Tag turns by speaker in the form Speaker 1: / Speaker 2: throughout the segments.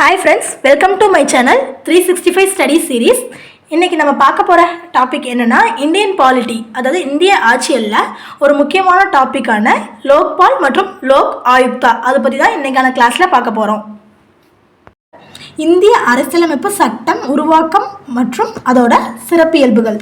Speaker 1: Hi friends welcome to my channel three sixty five study series இன்றைக்கி நம்ம பார்க்க போகிற டாபிக் என்னென்னா இந்தியன் பாலிட்டி அதாவது இந்திய ஆட்சியில் ஒரு முக்கியமான டாப்பிக்கான லோக்பால் மற்றும் லோக் ஆயுக்தா. அதை பற்றி தான் இன்றைக்கான கிளாஸில் பார்க்க போகிறோம் இந்திய அரசியலமைப்பு சட்டம் உருவாக்கம் மற்றும் அதோட சிறப்பியல்புகள்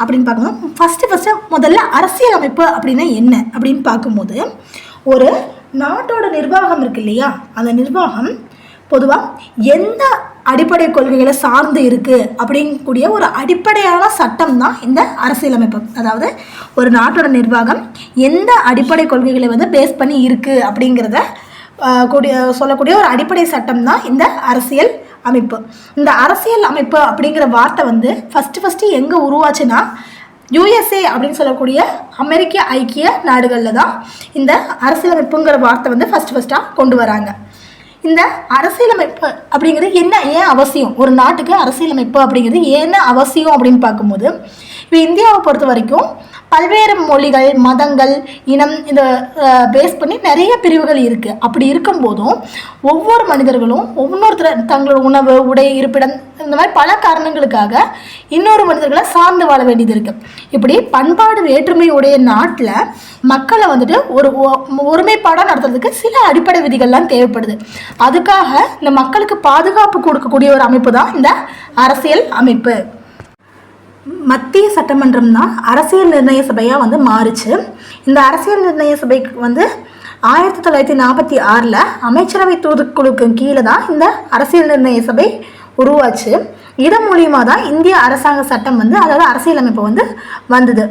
Speaker 1: அப்படின்னு பார்க்கணும். ஃபஸ்ட்டு ஃபஸ்ட்டு முதல்ல அரசியலமைப்பு அப்படின்னா என்ன அப்படின்னு பார்க்கும்போது ஒரு நாட்டோட நிர்வாகம் இருக்கு இல்லையா? அந்த நிர்வாகம் பொதுவாக எந்த அடிப்படை கொள்கைகளை சார்ந்து இருக்குது அப்படிங்கக்கூடிய ஒரு அடிப்படையான சட்டம் தான் இந்த அரசியலமைப்பு. அதாவது ஒரு நாட்டோட நிர்வாகம் எந்த அடிப்படை கொள்கைகளை வந்து பேஸ் பண்ணி இருக்குது அப்படிங்கிறத கூடிய சொல்லக்கூடிய ஒரு அடிப்படை சட்டம் தான் இந்த அரசியல் அமைப்பு. இந்த அரசியல் அமைப்பு அப்படிங்கிற வார்த்தை வந்து ஃபஸ்ட்டு ஃபஸ்ட்டு எங்கே உருவாச்சுன்னா யூஎஸ்ஏ அப்படின்னு சொல்லக்கூடிய அமெரிக்க ஐக்கிய நாடுகளில் தான் இந்த அரசியலமைப்புங்கிற வார்த்தை வந்து ஃபஸ்ட்டு ஃபஸ்ட்டாக கொண்டு வராங்க. இந்த அரசியலமைப்பு அப்படிங்கிறது என்ன ஏன் அவசியம்? ஒரு நாட்டுக்கு அரசியலமைப்பு அப்படிங்கிறது என்ன அவசியம் அப்படின்னு பார்க்கும்போது இப்போ இந்தியாவை பொறுத்த வரைக்கும் பல்வேறு மொழிகள் மதங்கள் இனம் இந்த பேஸ் பண்ணி நிறைய பிரிவுகள் இருக்குது அப்படி இருக்கும்போதும் ஒவ்வொரு மனிதர்களும் ஒவ்வொருத்தர் தங்களோட உணவு உடை இருப்பிடம் இந்த மாதிரி பல காரணங்களுக்காக இன்னொரு மனிதர்களை சார்ந்து வாழ வேண்டியது இருக்குது இப்படி பண்பாடு வேற்றுமை உடைய நாட்டில் மக்களை வந்துட்டு ஒரு ஒருமைப்பாடாக நடத்துறதுக்கு சில அடிப்படை விதிகள்லாம் தேவைப்படுது. அதுக்காக இந்த மக்களுக்கு பாதுகாப்பு கொடுக்கக்கூடிய ஒரு அமைப்பு தான் இந்த அரசியல் அமைப்பு. மத்திய சட்டமன்றம் தான் அரசியல் நிர்ணய சபையாக வந்து மாறுச்சு. இந்த அரசியல் நிர்ணய சபைக்கு வந்து ஆயிரத்தி தொள்ளாயிரத்தி நாற்பத்தி ஆறில் அமைச்சரவை தூதுக்குழுக்கு கீழே தான் இந்த அரசியல் நிர்ணய சபை உருவாச்சு. இதன் மூலியமாக தான் இந்திய அரசாங்க சட்டம் வந்து அதாவது அரசியலமைப்பு வந்து வந்தது.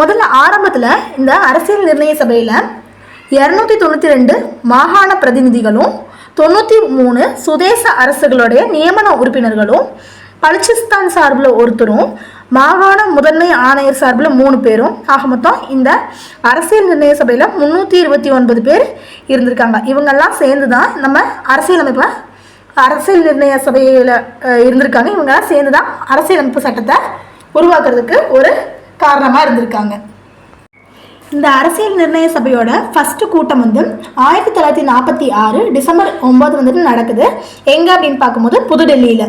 Speaker 1: முதல்ல ஆரம்பத்தில் இந்த அரசியல் நிர்ணய சபையில் இரநூத்தி தொண்ணூற்றி ரெண்டு மாகாண பிரதிநிதிகளும் தொண்ணூற்றி மூணு சுதேச அரசுகளுடைய நியமன உறுப்பினர்களும் பலுச்சிஸ்தான் சார்பில் ஒருத்தரும் மாகாண முதன்மை ஆணையர் சார்பில் மூணு பேரும். ஆக மொத்தம் இந்த அரசியல் நிர்ணய சபையில் முந்நூற்றி இருபத்தி ஒன்பது பேர் இருந்திருக்காங்க. இவங்கெல்லாம் சேர்ந்து தான் நம்ம அரசியலமைப்பை அரசியல் நிர்ணய சபையில் இருந்திருக்காங்க. இவங்கெல்லாம் சேர்ந்து தான் அரசியலமைப்பு சட்டத்தை உருவாக்குறதுக்கு ஒரு காரணமாக இருந்திருக்காங்க. இந்த அரசியல் நிர்ணய சபையோட ஃபர்ஸ்ட் கூட்டம் வந்து ஆயிரத்தி தொள்ளாயிரத்தி நாற்பத்தி ஆறு டிசம்பர் ஒன்பது வந்துட்டு நடக்குது. எங்கே அப்படின்னு பார்க்கும்போது புதுடெல்லியில்.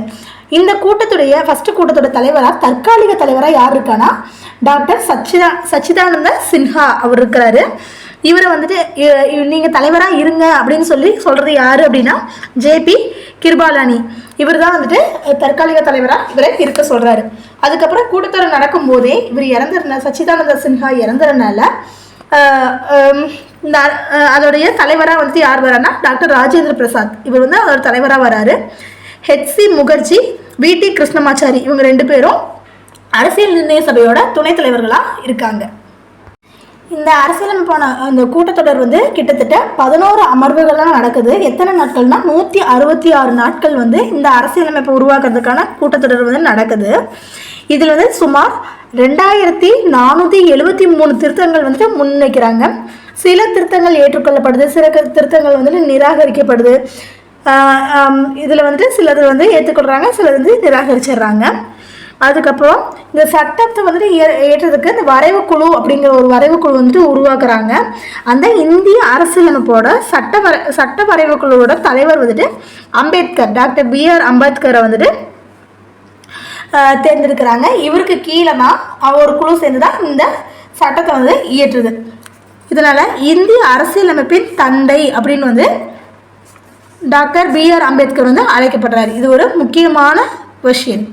Speaker 1: இந்த கூட்டத்துடைய ஃபர்ஸ்ட் கூட்டத்தோட தலைவராக தற்காலிக தலைவராக யார் இருக்கானா டாக்டர் சச்சிதா சச்சிதானந்த சின்ஹா அவர் இருக்கிறாரு. இவரை வந்துட்டு நீங்கள் தலைவராக இருங்க அப்படின்னு சொல்லி சொல்கிறது யார் அப்படின்னா ஜேபி கிருபாலானி. இவர் தான் வந்துட்டு தற்காலிக தலைவராக இவரை இருக்க சொல்கிறாரு அதுக்கப்புறம் கூட்டத்தொடர் நடக்கும் போதே இவர் இறந்துருந்த சச்சிதானந்த சின்ஹா இறந்துறனால இந்த அதோடைய தலைவராக வந்துட்டு யார் வரான்னா டாக்டர் ராஜேந்திர பிரசாத். இவர் வந்து அதோட தலைவராக வராரு. ஹெச்சி முகர்ஜி விடி கிருஷ்ணமாச்சாரி இவங்க ரெண்டு பேரும் அரசியல் நிர்ணய சபையோட துணைத் தலைவர்களாக இருக்காங்க. இந்த அரசியலமைப்பான அந்த கூட்டத்தொடர் வந்து கிட்டத்தட்ட பதினோரு அமர்வுகள்லாம் நடக்குது. எத்தனை நாட்கள்னா நூற்றி அறுபத்தி ஆறு நாட்கள் வந்து இந்த அரசியலமைப்பை உருவாக்குறதுக்கான கூட்டத்தொடர் வந்து நடக்குது. இதில் வந்து சுமார் ரெண்டாயிரத்தி நானூற்றி எழுபத்தி மூணு திருத்தங்கள் வந்துட்டு முன்வைக்கிறாங்க. சில திருத்தங்கள் ஏற்றுக்கொள்ளப்படுது சில திருத்தங்கள் வந்துட்டு நிராகரிக்கப்படுது. இதில் வந்து சிலது வந்து ஏற்றுக்கொள்கிறாங்க சிலது வந்து நிராகரிச்சிடுறாங்க. அதுக்கப்புறம் இந்த சட்டத்தை வந்துட்டு ஏ- ஏற்றதுக்கு இந்த வரைவு குழு அப்படிங்கிற ஒரு வரைவு குழு வந்துட்டு உருவாக்குறாங்க. அந்த இந்திய அரசியலமைப்போட சட்ட வர சட்ட வரைவு குழுவோட தலைவர் வந்துட்டு அம்பேத்கர் டாக்டர் பி ஆர் அம்பேத்கரை வந்துட்டு தேர்ந்தெடுக்கிறாங்க. இவருக்கு கீழே தான் ஒரு குழு சேர்ந்து தான் இந்த சட்டத்தை வந்து இயற்றுது. இதனால இந்திய அரசியலமைப்பின் தந்தை அப்படின்னு வந்து டாக்டர் பி ஆர் அம்பேத்கர் வந்து அழைக்கப்படுறாரு. இது ஒரு முக்கியமான கொஷின்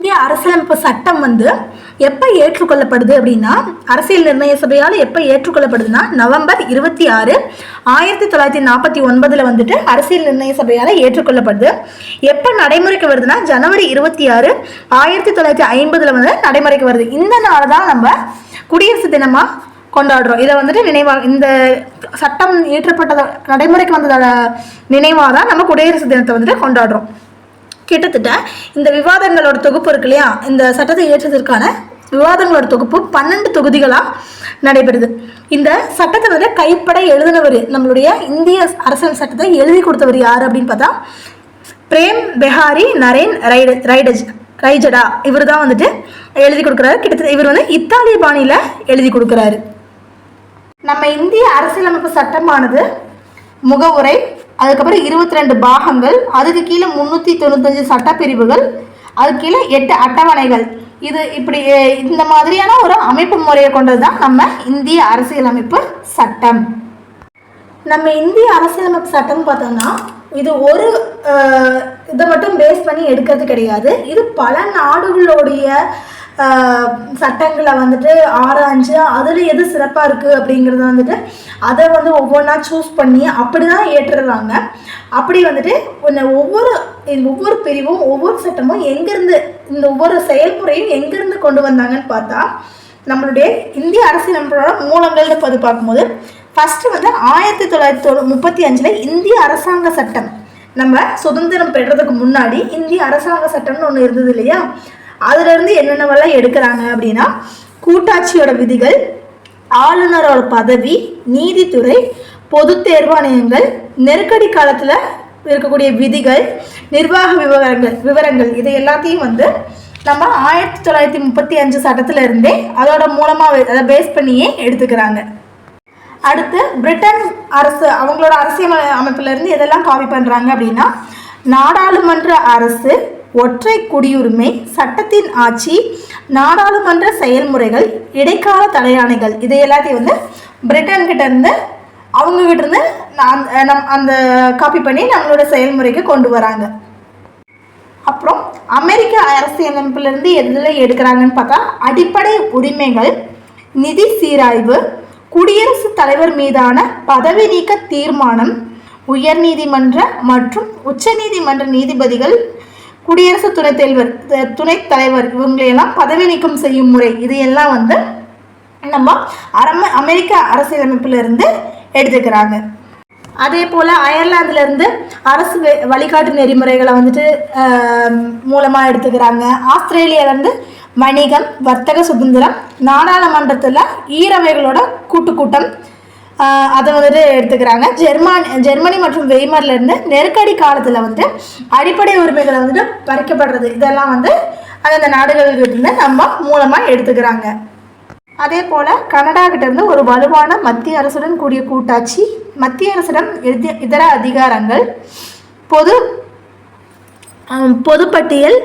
Speaker 1: இந்திய அரசியலமைப்பு சட்டம் வந்து எப்போ ஏற்றுக்கொள்ளப்படுது அப்படின்னா அரசியல் நிர்ணய சபையால் எப்போ ஏற்றுக்கொள்ளப்படுதுன்னா நவம்பர் இருபத்தி ஆறு ஆயிரத்தி தொள்ளாயிரத்தி நாற்பத்தி ஒன்பதில் வந்துட்டு அரசியல் நிர்ணய சபையால் ஏற்றுக்கொள்ளப்படுது. எப்போ நடைமுறைக்கு வருதுன்னா ஜனவரி இருபத்தி ஆறு ஆயிரத்தி தொள்ளாயிரத்தி ஐம்பதில் வந்து நடைமுறைக்கு வருது. இந்த நாள் தான் நம்ம குடியரசு தினமாக கொண்டாடுறோம். இதை வந்துட்டு நினைவாக இந்த சட்டம் இயற்றப்பட்டத நடைமுறைக்கு வந்ததோட நினைவாக தான் நம்ம குடியரசு தினத்தை வந்துட்டு கொண்டாடுறோம். கிட்டத்தட்ட இந்த விவாதங்களோட தொகுப்பு இருக்கு இல்லையா? இந்த சட்டத்தை இயற்றதற்கான விவாதங்களோட தொகுப்பு பன்னெண்டு தொகுதிகளாக நடைபெறுது. இந்த சட்டத்தை வந்து கைப்பட எழுதினவர் நம்மளுடைய இந்திய அரசியல் சட்டத்தை எழுதி கொடுத்தவர் யார் அப்படின்னு பார்த்தா பிரேம் பெஹாரி நரேன் ரைட ரைடஜ் ரைஜடா. இவர் தான் வந்துட்டு எழுதி கொடுக்குறாரு. கிட்டத்தட்ட இவர் வந்து இத்தாலிய பாணியில் எழுதி கொடுக்குறாரு. நம்ம இந்திய அரசியலமைப்பு சட்டமானது முகவுரை அதுக்கப்புறம் இருபத்தி ரெண்டு பாகங்கள் அதுக்கு கீழே முந்நூற்றி தொண்ணூத்தஞ்சு சட்டப்பிரிவுகள் அதுக்கு கீழே எட்டு அட்டவணைகள். இது இப்படி இந்த மாதிரியான ஒரு அமைப்பு முறையை கொண்டது தான் நம்ம இந்திய அரசியலமைப்பு சட்டம். நம்ம இந்திய அரசியலமைப்பு சட்டம் பார்த்தோம்னா இது ஒரு இதை மட்டும் பேஸ் பண்ணி எடுக்கிறது கிடையாது. இது பல நாடுகளுடைய சட்டங்களை வந்துட்டு ஆராய்ஞ்சு அதில் எது சிறப்பாக இருக்குது அப்படிங்கிறத வந்துட்டு அதை வந்து ஒவ்வொன்றா சூஸ் பண்ணி அப்படி தான் ஏற்றுறாங்க. அப்படி வந்துட்டு ஒன்று ஒவ்வொரு ஒவ்வொரு பிரிவும் ஒவ்வொரு சட்டமும் எங்கேருந்து இந்த ஒவ்வொரு செயல்முறையும் எங்கேருந்து கொண்டு வந்தாங்கன்னு பார்த்தா நம்மளுடைய இந்திய அரசியலமைப்போட மூலங்கள்னு பது பார்க்கும்போது ஃபஸ்ட்டு வந்து ஆயிரத்தி தொள்ளாயிரத்தி தொண்ணூ முப்பத்தி அஞ்சில் இந்திய அரசாங்க சட்டம். நம்ம சுதந்திரம் பெறதுக்கு முன்னாடி இந்திய அரசாங்க சட்டம்னு ஒன்று இருந்தது இல்லையா? அதுலேருந்து என்னென்னவெல்லாம் எடுக்கிறாங்க அப்படின்னா கூட்டாட்சியோட விதிகள் ஆளுநரோட பதவி நீதித்துறை பொது தேர்வாணையங்கள் நெருக்கடி காலத்தில் இருக்கக்கூடிய விதிகள் நிர்வாக விவரங்கள் விவரங்கள் இது எல்லாத்தையும் வந்து நம்ம ஆயிரத்தி தொள்ளாயிரத்தி முப்பத்தி அஞ்சு சட்டத்திலிருந்தே அதோட மூலமாக அதை பேஸ் பண்ணியே எடுத்துக்கிறாங்க. அடுத்து பிரிட்டன் அரசு அவங்களோட அரசியல் அமைப்பிலேருந்து எதெல்லாம் காப்பி பண்ணுறாங்க அப்படின்னா நாடாளுமன்ற அரசு ஒற்றை குடியுரிமை சட்டத்தின் ஆட்சி நாடாளுமன்ற செயல்முறைகள் இடைக்கால தலையாணைகள் இதை எல்லாத்தையும் வந்து பிரிட்டன் கிட்டேருந்து அவங்க இருந்து நான் நம் அந்த காப்பி பண்ணி நம்மளோட செயல்முறைக்கு கொண்டு வராங்க. அப்புறம் அமெரிக்க அரசியலமைப்பிலிருந்து எதில் எடுக்கிறாங்கன்னு பார்த்தா அடிப்படை உரிமைகள் நிதி சீராய்வு குடியரசுத் தலைவர் மீதான பதவி நீக்க தீர்மானம் உயர்நீதிமன்ற மற்றும் உச்சநீதிமன்ற நீதிபதிகள் குடியரசு துணைத் தலைவர் துணைத் தலைவர் இவங்களையெல்லாம் பதவி நீக்கம் செய்யும் முறை. இது எல்லாம் வந்து நம்ம அரம அமெரிக்க அரசியலமைப்பிலிருந்து எடுத்துக்கிறாங்க. அதே போல் அயர்லாந்துலேருந்து அரசு வழிகாட்டு நெறிமுறைகளை வந்துட்டு மூலமாக எடுத்துக்கிறாங்க. ஆஸ்திரேலியாவிலேருந்து வணிகம் வர்த்தக சுதந்திரம் நாடாளுமன்றத்தில் ஈரவைகளோட கூட்டு கூட்டம் அதை வந்துட்டு எடுத்துக்கிறாங்க. ஜெர்மான் ஜெர்மனி மற்றும் வெய்மர்லேருந்து நெருக்கடி காலத்தில் வந்து அடிப்படை உரிமைகளை வந்துட்டு பறிக்கப்படுறது. இதெல்லாம் வந்து அந்தந்த நாடுகளுக்கு நம்ம மூலமாக எடுத்துக்கிறாங்க. அதே போல் கனடா ஒரு வலுவான மத்திய அரசுடன் கூடிய கூட்டாட்சி மத்திய அரசிடம் இதர அதிகாரங்கள் பொது பொதுப்பட்டியல்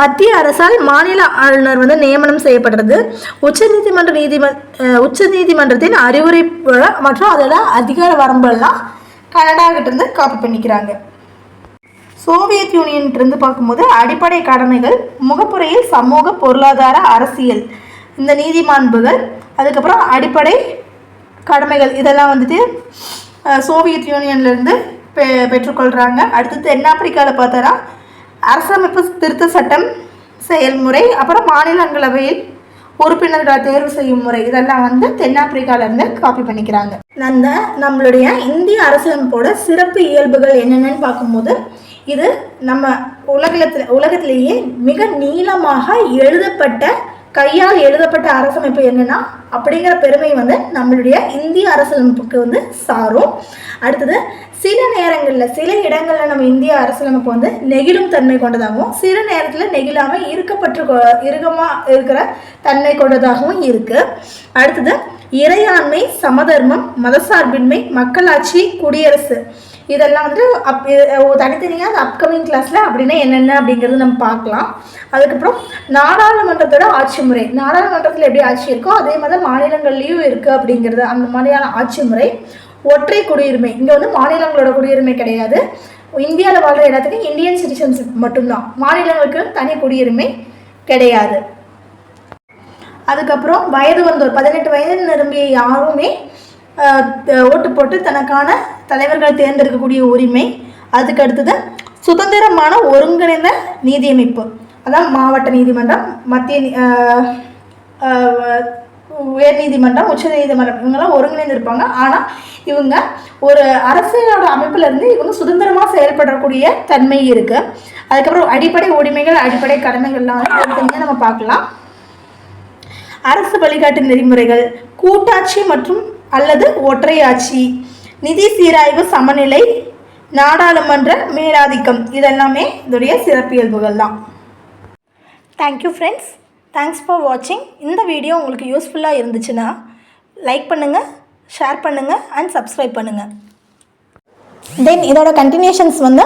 Speaker 1: மத்திய அரசால் மாநில ஆளுநர் வந்து நியமனம் செய்யப்படுறது. உச்சநீதிமன்ற நீதிம உச்சநீதிமன்றத்தின் அறிவுரை மற்றும் அதோட அதிகார வரம்பெல்லாம் கனடா காப்பு பண்ணிக்கிறாங்க. சோவியத் யூனியன் இருந்து பார்க்கும்போது அடிப்படை கடமைகள் முகப்புறையில் சமூக பொருளாதார அரசியல் இந்த நீதிமாண்புகள் அதுக்கப்புறம் அடிப்படை கடமைகள் இதெல்லாம் வந்துட்டு சோவியத் யூனியன்லேருந்து பெ பெற்றுக்கொள்கிறாங்க அடுத்து தென்னாப்பிரிக்காவில் பார்த்தோன்னா அரசமைப்பு திருத்த சட்டம் செயல்முறை அப்புறம் மாநிலங்களவையில் உறுப்பினர்களை தேர்வு செய்யும் முறை இதெல்லாம் வந்து தென்னாப்பிரிக்காவிலேருந்து காப்பி பண்ணிக்கிறாங்க. அந்த நம்மளுடைய இந்திய அரசியலமைப்போட சிறப்பு இயல்புகள் என்னென்னு பார்க்கும்போது இது நம்ம உலகத்தில் உலகத்திலேயே மிக நீளமாக எழுதப்பட்ட கையால் எழுதப்பட்ட அரசமைப்பு என்னன்னா அப்படிங்கிற பெருமை வந்து நம்மளுடைய இந்திய அரசியலமைப்புக்கு வந்து சாரும். அடுத்தது சில நேரங்களில் சில இடங்களில் நம்ம இந்திய அரசியலமைப்பு வந்து நெகிழும் தன்மை கொண்டதாகவும் சில நேரத்தில் நெகிழாமல் இருக்கப்பட்டு கொ- இருக்கிற தன்மை கொண்டதாகவும் இருக்குது அடுத்தது இறையாண்மை சமதர்மம் மதசார்பின்மை மக்களாட்சி குடியரசு. இதெல்லாம் வந்து அப் தனித்தனியாக அந்த அப்கமிங் கிளாஸில் அப்படின்னா என்னென்ன அப்படிங்கிறது நம்ம பார்க்கலாம். அதுக்கப்புறம் நாடாளுமன்றத்தோட ஆட்சி முறை. நாடாளுமன்றத்தில் எப்படி ஆட்சி இருக்கோ அதே மாதிரி மாநிலங்கள்லேயும் இருக்குது அப்படிங்கிறது அந்த மாதிரியான ஆட்சி முறை. ஒற்றை குடியுரிமை. இங்கே வந்து மாநிலங்களோட குடியுரிமை கிடையாது. இந்தியாவில் வாழ்கிற எல்லாத்துக்கும் இந்தியன் சிட்டிசன்ஷிப் மட்டும்தான். மாநிலங்களுக்கு தனி குடியுரிமை கிடையாது. அதுக்கப்புறம் வயது வந்தோர். பதினெட்டு வயது நிரம்பிய யாருமே ஓட்டு போட்டு தனக்கான தலைவர்களை தேர்ந்தெடுக்கக்கூடிய உரிமை. அதுக்கு அடுத்தது சுதந்திரமான ஒருங்கிணைந்த நீதியமைப்பு. அதான் மாவட்ட நீதிமன்றம் மத்திய நீ- உயர் நீதிமன்றம் உச்ச நீதிமன்றம் இவங்கெல்லாம் ஒருங்கிணைந்திருப்பாங்க. ஆனால் இவங்க ஒரு அரசியலோட அமைப்புல இருந்து இவங்க சுதந்திரமாக செயல்படக்கூடிய தன்மை இருக்குது அதுக்கப்புறம் அடிப்படை உரிமைகள் அடிப்படை கடமைகள்லாம் வந்து நம்ம பார்க்கலாம். அரசு வழிகாட்டு நெறிமுறைகள் கூட்டாட்சி மற்றும் அல்லது ஒற்றையாட்சி. நிதி சீராய்வு சமநிலை நாடாளுமன்ற மேலாதிக்கம். இதெல்லாமே இதோடைய சிறப்பியல்புகள் தான் தேங்க்யூ ஃப்ரெண்ட்ஸ் தேங்க்ஸ் ஃபார் வாட்சிங் இந்த வீடியோ உங்களுக்கு யூஸ்ஃபுல்லாக இருந்துச்சுன்னா லைக் பண்ணுங்கள் ஷேர் பண்ணுங்கள் அண்ட் சப்ஸ்கிரைப் பண்ணுங்கள் தென் இதோட கண்டினியூஷன்ஸ் வந்து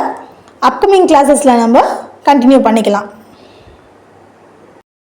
Speaker 1: அப்கமிங் கிளாஸஸில் நம்ம கண்டினியூ பண்ணிக்கலாம்.